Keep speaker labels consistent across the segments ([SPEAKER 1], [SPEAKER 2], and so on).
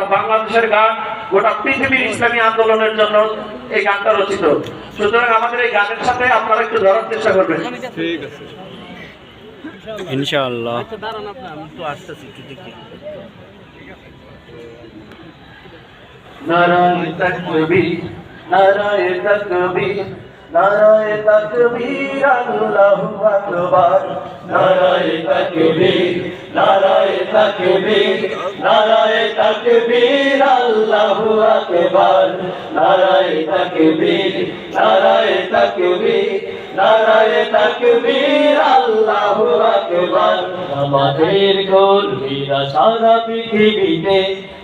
[SPEAKER 1] গোটা বাংলাদেশের গান গোটা পৃথিবীর ইসলামী আন্দোলনের জন্য এই গানটা রচিত। সুতরাং আমাদের এই গানের সাথে আপনারা একটু ধরার চেষ্টা করবেন।
[SPEAKER 2] ঠিক ইনশাআল্লাহ।
[SPEAKER 1] নারায় তাকবীর নারায় তাকবীর নারায় তাকবীর আল্লাহু আকবার। নারায় তাকবীর নারায় তাকবীর নারায় তাকবীর আল্লাহু আকবার। নারায় তাকবীর নারায় তাকবীর নারায় তাকবীর আল্লাহু আকবার।
[SPEAKER 3] আমাদের কর্মীরা সারা পৃথিবীতে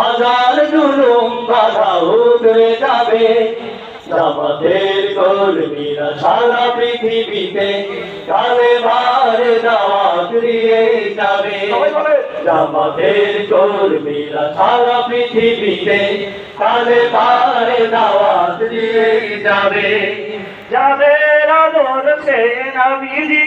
[SPEAKER 3] হাজার জুলুম বাধা উঠে যাবে।
[SPEAKER 1] জামাতের কর্মীরা সারা পৃথিবীতে কালে মারে দাওয়াত দিয়ে যাবে। জামাতের কর্মীরা সারা পৃথিবীতে কালে মারে দাওয়াত দিয়ে যাবে। যাদের আদর্শে নবীজি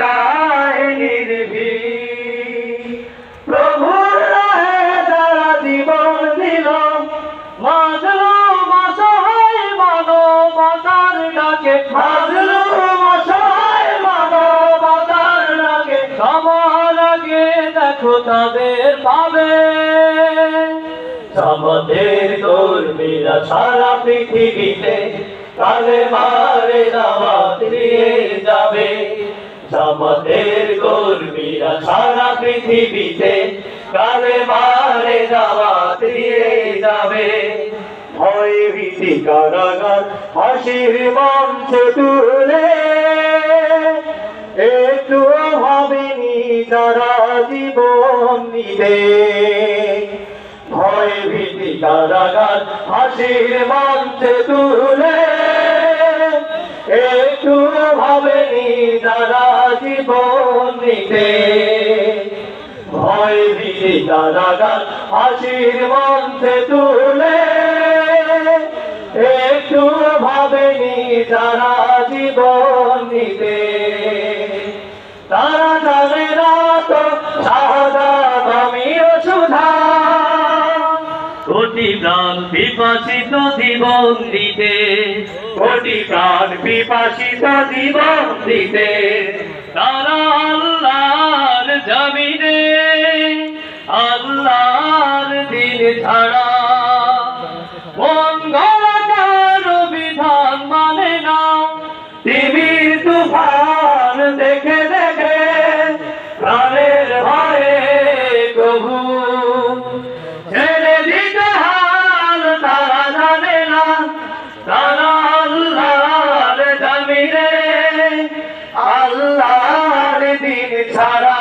[SPEAKER 1] যায় নির্ভীক। প্রভুর রাহে যারা জীবন দিল
[SPEAKER 3] মাজলুম অসহায় মানবতার ডাকে।
[SPEAKER 1] মাজলুম অসহায় মানবতার সারা পৃথিবীতে কালে মারে দাওয়াত দিয়ে যাবে। আমাদের কর্মীরা সারা পৃথিবীতে কালে মারে দাওয়াত দিয়ে যাবে। ভয় ভীতি, কারাগার, হাসির মঞ্চে তুলে একটু ভাবিনি যারা জীবন নিবে। ভয় ভীতি, কারাগার, হাসির মঞ্চে তুলে একটু ভাবেনি যারা নিতে। ভয় ভীতি কারাগার হাসির মঞ্চে তুলে। একটু ভাবেনি যারা জীবন নিতে। তারা জানে না তো সাদা আমিও সুধা।
[SPEAKER 3] কোটি প্রাণ বিপাসিত জীবন দিতে।
[SPEAKER 1] কোটি প্রাণ বিপাসিত জীবন দিতে।
[SPEAKER 3] তারা আল্লাহর জমিনে আল্লাহর দিন ছাড়া মন বিধান মানে না।
[SPEAKER 1] টিভির তুফান দেখে দেখে প্রাণের ভয়ে প্রভু ছেড়ে দিতে হাল তারা জানে না। তারা আল্লাহর জমিনে আল্লাহর দিন ছাড়া।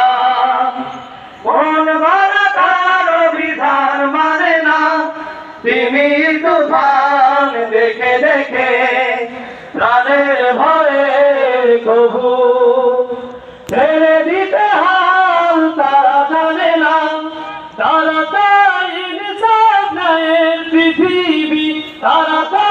[SPEAKER 1] মন ভরা তার বিধান মানে না। তিনি তুফান দেখে দেখে প্রাণের ভয়ে কবু। ছেড়ে দিতে হাল তারা জানে না।
[SPEAKER 3] তারা তাই পৃথিবী। তারা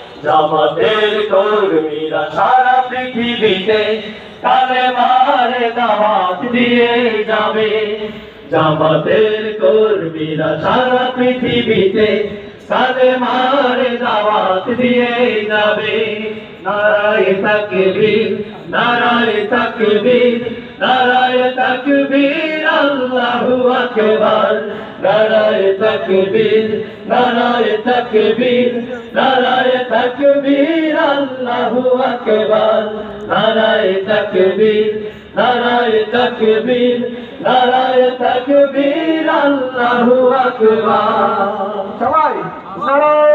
[SPEAKER 1] জামাতের কর্মীরা সারা পৃথিবীতে কালে মারে দাওয়াত দিয়ে যাবে। জামাতের কর্মীরা সারা পৃথিবীতে কালে মারে দাওয়াত দিয়ে যাবে। নারায় তাকবীর নারায় তাকবীর নারায় তাকবীর আল্লাহু আকবার নারায় তাকবীর নারায় তাকবীর নারায় তাকবীর আল্লাহু আকবার নারায় তাকবীর নারায় তাকবীর নারায় তাকবীর আল্লাহু আকবার
[SPEAKER 4] সবাই নারায়ণ